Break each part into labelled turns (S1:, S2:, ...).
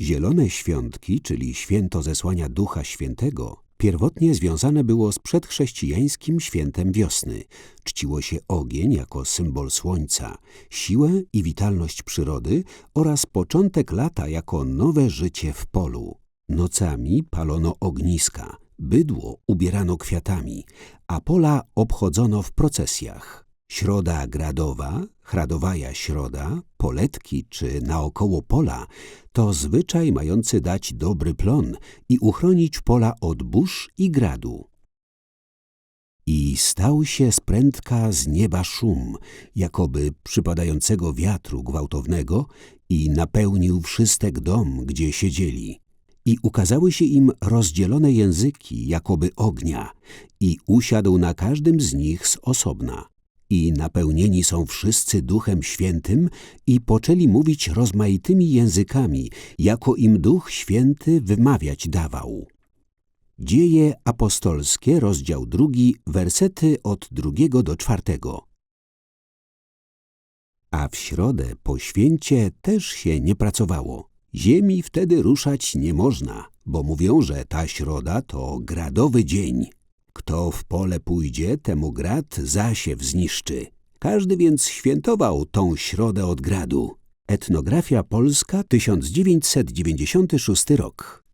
S1: Zielone świątki, czyli święto zesłania Ducha Świętego, pierwotnie związane było z przedchrześcijańskim świętem wiosny. Czciło się ogień jako symbol słońca, siłę i witalność przyrody oraz początek lata jako nowe życie w polu. Nocami palono ogniska, bydło ubierano kwiatami, a pola obchodzono w procesjach. Środa gradowa, hradowaja środa, poletki czy naokoło pola to zwyczaj mający dać dobry plon i uchronić pola od burz i gradu. I stał się z prędka z nieba szum, jakoby przypadającego wiatru gwałtownego i napełnił wszystek dom, gdzie siedzieli. I ukazały się im rozdzielone języki, jakoby ognia, i usiadł na każdym z nich z osobna. I napełnieni są wszyscy Duchem Świętym i poczęli mówić rozmaitymi językami, jako im Duch Święty wymawiać dawał. Dzieje apostolskie, rozdział drugi, wersety od drugiego do czwartego. A w środę po święcie też się nie pracowało. Ziemi wtedy ruszać nie można, bo mówią, że ta środa to gradowy dzień. Kto w pole pójdzie, temu grad zasiew zniszczy. Każdy więc świętował tą środę od gradu. Etnografia Polska 1996 rok.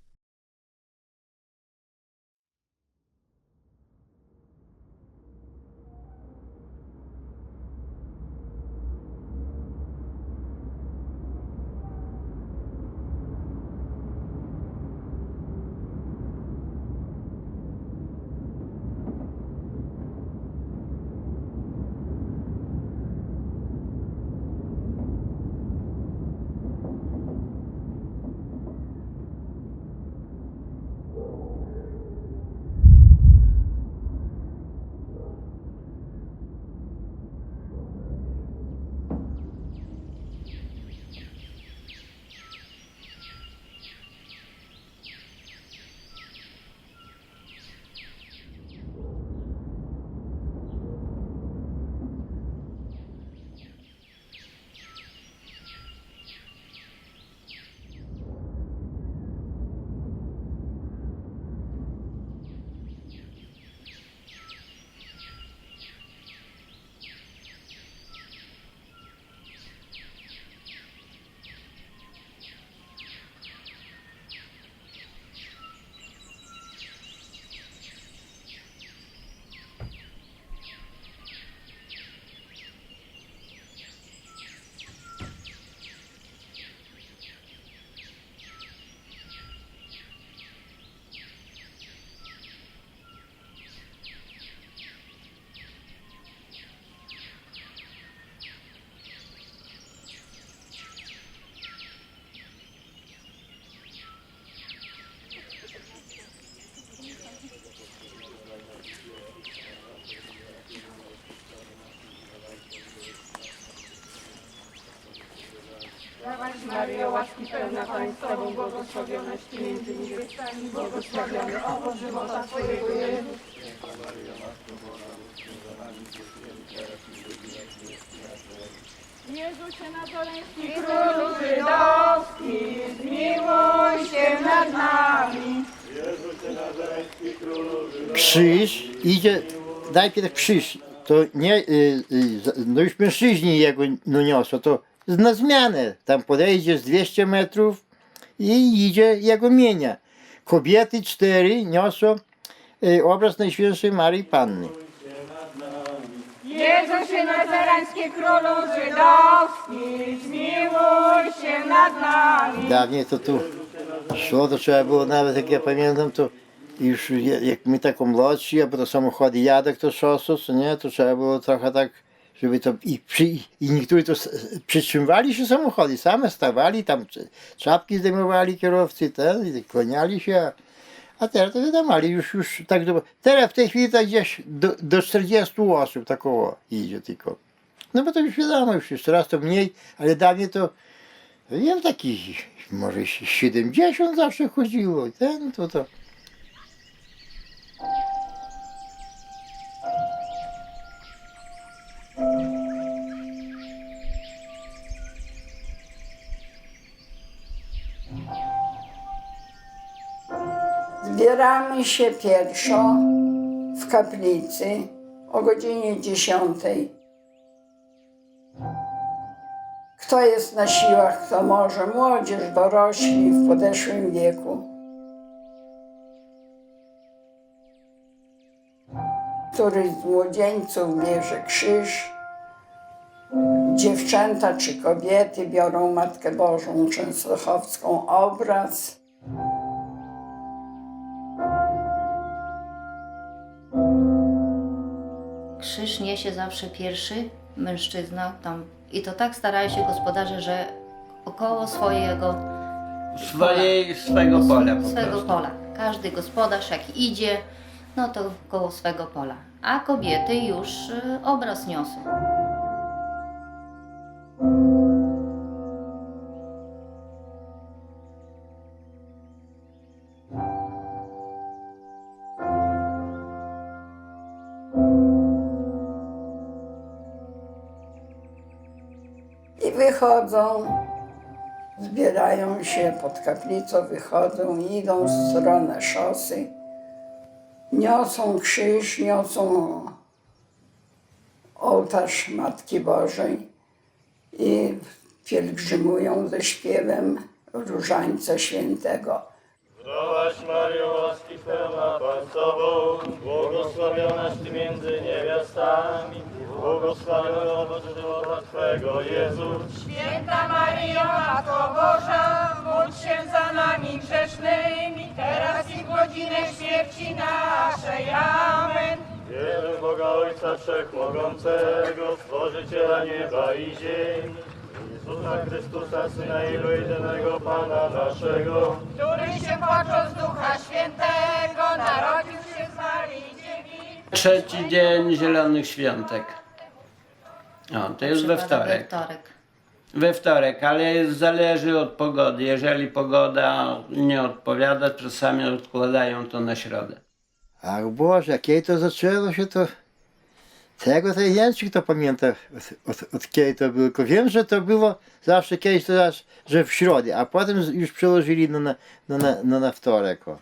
S2: Łaski pełna Tobą, błogosławionaś Ty między niewiastami, błogosławiony owoc żywota Twojego Jezus. Jezusie Nazareński, Królu Żydowski, zmiłuj się nad nami.
S3: krzyż idzie, najpierw krzyż, to nie, y, y, za- no już mężczyźni jego no niosą, to na zmianę, tam podejdzie z 200 metrów i idzie jego mienia. Kobiety cztery niosą y, obraz Najświętszej Maryi Panny.
S2: Jezusie Nazareński, Królu Żydowski, zmiłuj się nad nami.
S3: Dawniej to tu szło, to trzeba było nawet, jak ja pamiętam, to już jak my taką młodsi, a potem samochody jadek to szosą, co nie, to trzeba było trochę tak, żeby to i, przy, i niektórzy to przytrzymywali się samochody, same stawali, tam czapki zdejmowali kierowcy, ten, i kłaniali się, a, teraz to wiadomo, ale już, już tak, do, teraz w tej chwili to gdzieś do, do 40 osób takowo idzie tylko. No bo to już wiadomo, już, teraz to mniej, ale dawniej to wiem, taki może 70 zawsze chodziło. Ten to to.
S2: Zbieramy się pierwszo w kaplicy o godzinie 10. Kto jest na siłach, kto może, młodzież, dorośli w podeszłym wieku. Któryś z młodzieńców bierze krzyż, dziewczęta czy kobiety biorą Matkę Bożą Częstochowską obraz.
S4: Niesie zawsze pierwszy mężczyzna tam. I to tak starają się gospodarze, że około swojego
S5: swojej, swego pola po
S4: swego
S5: prostu.
S4: pola. Każdy gospodarz jak idzie, no to koło swego pola. A kobiety już y, obraz niosą.
S2: Wychodzą, zbierają się pod kaplicą, wychodzą idą w stronę szosy. Niosą krzyż, niosą ołtarz Matki Bożej i pielgrzymują ze śpiewem Różańca Świętego.
S6: Zdrowaś Mario, łaski pełna Pan z Tobą, błogosławionaś Ty między niewiastami, błogosławiony owoc żywota Twego, Jezus.
S7: Święta Maryjo, Matko Boża, módl się za nami grzesznymi, teraz i w godzinę śmierci naszej. Amen.
S6: Wierzę Boga Ojca Wszechmogącego, Stworzyciela nieba i ziemi, Jezusa Chrystusa, Syna Jego jedynego Pana naszego,
S7: Który się począł z Ducha Świętego, narodził się z Marii Dziewicy.
S5: Trzeci dzień Zielonych Świątek. O, to jest we wtorek.
S4: We wtorek.
S5: We wtorek, ale zależy od pogody. Jeżeli pogoda nie odpowiada, czasami odkładają to na środę.
S3: Ach Boże, jakie to zaczęło się to... Tego to język to pamięta od, od, od kiedy to było. Tylko wiem, że to było zawsze kiedyś to że w środę, a potem już przełożyli na, na, na, na, na, wtorek. O.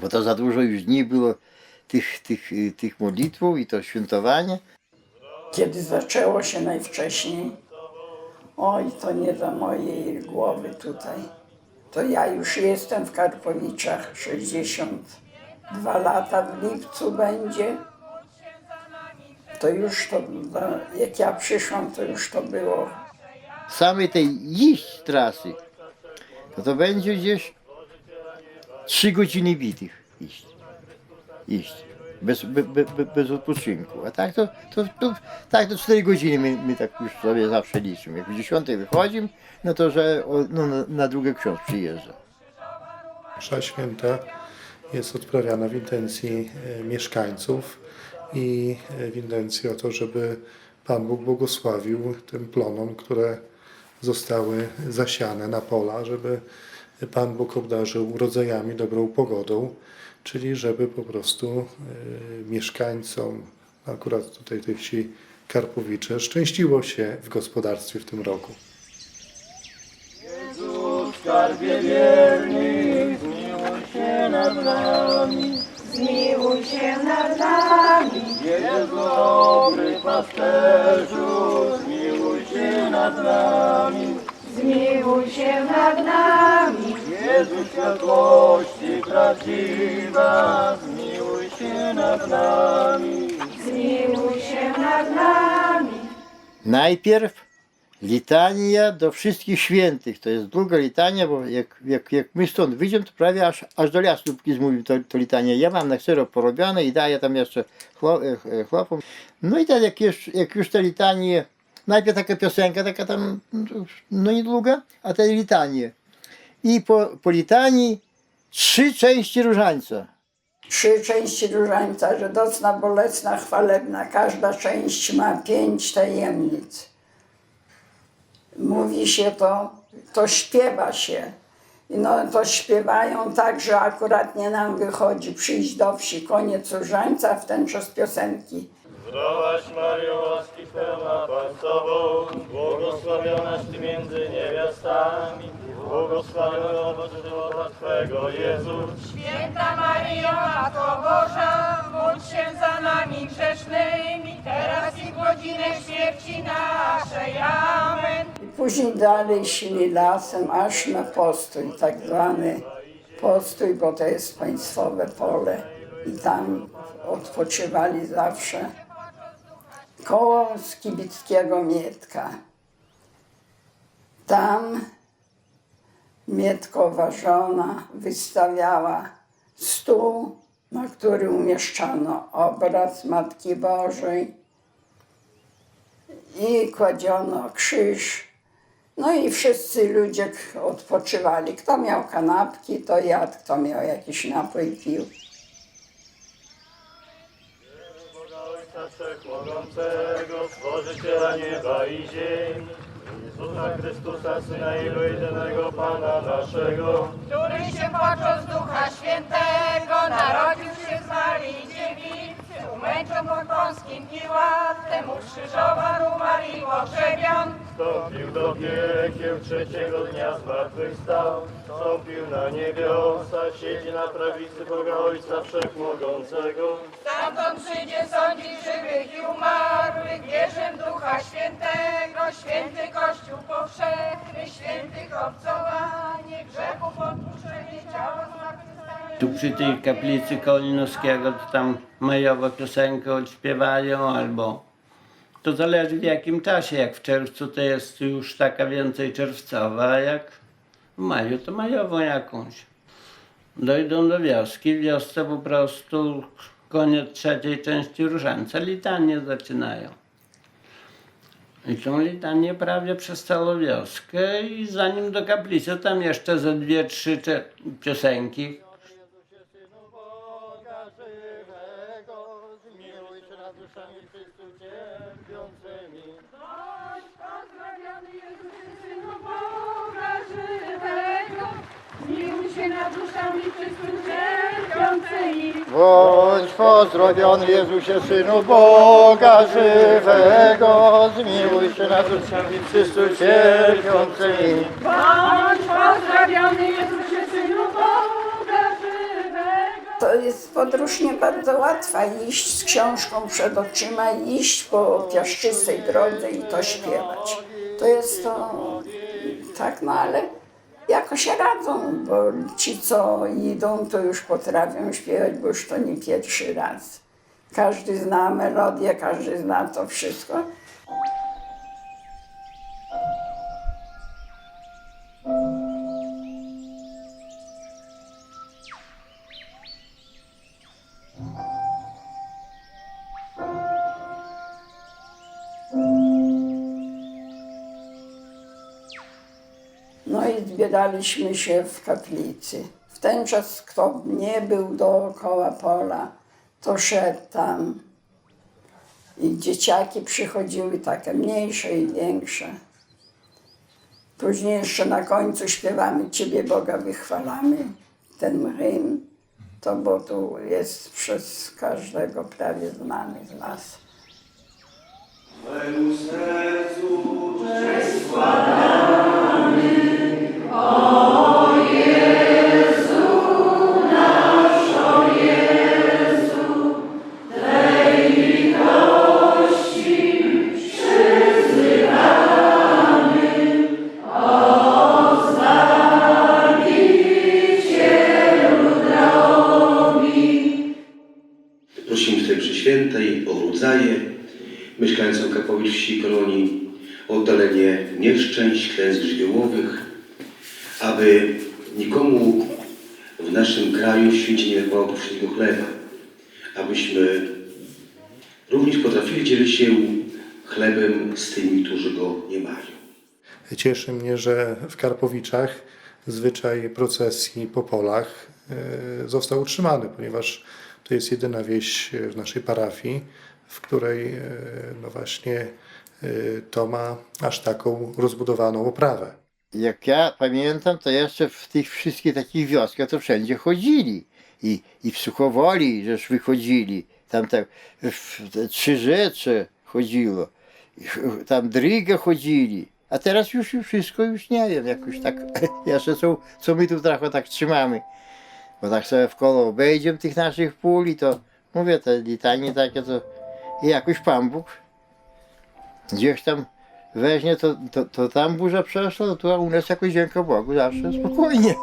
S3: Bo to za dużo już dni było tych, tych, tych modlitwów i to świętowanie.
S2: Kiedy zaczęło się najwcześniej, oj, to nie za mojej głowy tutaj. To ja już jestem w Karpowiczach 62 lata, w lipcu będzie. To już to, jak ja przyszłam, to już to było.
S3: samej tej iść trasy, to to będzie gdzieś 3 godziny bitych iść. Iść. Bez, be, be, be, bez odpoczynku. A tak to, to, to, tak to 4 godziny my, my tak już sobie zawsze liczymy. Jak w 10 wychodzimy, no to że o, no, na, na drugi ksiądz przyjeżdża.
S8: Msza święta jest odprawiana w intencji e, mieszkańców i e, w intencji o to, żeby Pan Bóg błogosławił tym plonom, które zostały zasiane na pola, żeby Pan Bóg obdarzył rodzajami, dobrą pogodą, czyli żeby po prostu e, mieszkańcom, akurat tutaj tej wsi Karpowicze, szczęściło się w gospodarstwie w tym roku.
S6: Skarbie wierny, zmiłuj się nad nami.
S7: Zmiłuj się nad nami,
S6: Jezu dobry pasterzu, zmiłuj się nad nami.
S7: zmiłuj się nad nami,
S6: Jezu światłości prawdziwa, zmiłuj się nad nami.
S7: zmiłuj się nad nami.
S3: Najpierw litania do wszystkich świętych. To jest długa litania, bo jak, jak, jak my stąd wyjdziemy, to prawie aż, aż do Jasnówki zmówił to, to litanie. Ja mam na ksero porobione i daję tam jeszcze e, e, chłopom. No i tak jak już, jak już te litanie, najpierw taka piosenka, taka tam, no niedługa, a te litanie. I po, po litanii trzy części różańca.
S2: Trzy części różańca, żydocna, bolesna, chwalebna. Każda część ma pięć tajemnic. Mówi się to, to śpiewa się. I No to śpiewają tak, że akuratnie nam wychodzi przyjść do wsi, koniec różańca w ten czas piosenki.
S6: Zdrowaś Mario, łaski pełna Pan z Tobą, błogosławionaś Ty między niewiastami, błogosławiony owoc żywota Twego, Jezus.
S7: Święta Maryjo, Matko Boża, módl się za nami grzesznymi, teraz i w godzinę śmierci naszej. Amen.
S2: I później dalej szli lasem aż na postój, tak zwany postój, bo to jest państwowe pole i tam odpoczywali zawsze koło Skibickiego Mietka. Tam Mietkowa żona wystawiała stół, na który umieszczano obraz Matki Bożej i kładziono krzyż. No i wszyscy ludzie odpoczywali. Kto miał kanapki, to jadł, kto miał jakiś napój, pił.
S6: Boga Ojca Wszechmogącego, Stworzyciela nieba i ziemi, Jezusa Chrystusa, Syna Jego jedynego Pana naszego,
S7: który się począł z Ducha Świętego, narodził się z Marii Dziewicy, umęczon pod Pąskim Piłatem, ukrzyżowan, umarł i pogrzebion.
S6: wstąpił do piekieł, trzeciego dnia zmartwychwstał, wstąpił na niebiosa, siedzi na prawicy Boga Ojca Wszechmogącego,
S7: Stamtąd przyjdzie sądzić żywych i umarłych, wierzę Ducha Świętego, grzechów odpuszczenie, ciała.
S5: Tu przy tej kaplicy Kolinowskiego to tam majowo piosenkę odśpiewają albo to zależy w jakim czasie. Jak w czerwcu to jest już taka więcej czerwcowa, a jak w maju to majową jakąś. Dojdą do wioski, w wiosce po prostu koniec trzeciej części różańca litanie zaczynają. I tą litanię prawie przez całą wioskę i zanim do kaplicy tam jeszcze ze dwie, trzy piosenki
S3: Bądź pozdrowiony Jezusie, Synu Boga żywego, zmiłuj się nad duszami wszyscy cierpiącymi.
S7: Bądź pozdrawiony Jezusie, Synu Boga żywego.
S2: To jest podróż nie bardzo łatwa, iść z książką przed oczyma, iść po piaszczystej drodze i to śpiewać. To jest to tak, no ale jakoś radzą, bo ci, co idą, to już potrafią śpiewać, bo już to nie pierwszy raz. Każdy zna melodię, każdy zna to wszystko. Zbieraliśmy się w kaplicy. W ten czas, kto nie był dookoła pola, to szedł tam. I dzieciaki przychodziły, takie mniejsze i większe. Później jeszcze na końcu śpiewamy Ciebie Boga wychwalamy, ten hymn. To bo tu jest przez każdego prawie znany z nas.
S9: Prosimy tutaj przy świętej o rodzaje mieszkańcom Kapowic wsi kolonii, oddalenie nieszczęść, klęsk żywiołowych, aby nikomu w naszym kraju w świecie nie brakowało powszedniego chleba, abyśmy również potrafili dzielić się chlebem z tymi, którzy go nie mają.
S8: Cieszy mnie, że w Karpowiczach zwyczaj procesji po polach e, został utrzymany, ponieważ to jest jedyna wieś w naszej parafii, w której e, no właśnie e, to ma aż taką rozbudowaną oprawę.
S3: Jak ja pamiętam, to jeszcze w tych wszystkich takich wioskach to wszędzie chodzili. I, i w Suchowoli żeż wychodzili. Tam te trzy rzeczy chodziło. Tam Dryga chodzili. A teraz już, już wszystko już nie wiem, jakoś tak, jeszcze są, co my tu trochę tak trzymamy. Bo tak sobie w koło obejdziemy tych naszych pól i to, mówię, te litanie takie to, i jakoś Pan Bóg gdzieś tam weźmie, to, to, to tam burza przeszła, to tu u nas jakoś dzięki Bogu zawsze spokojnie.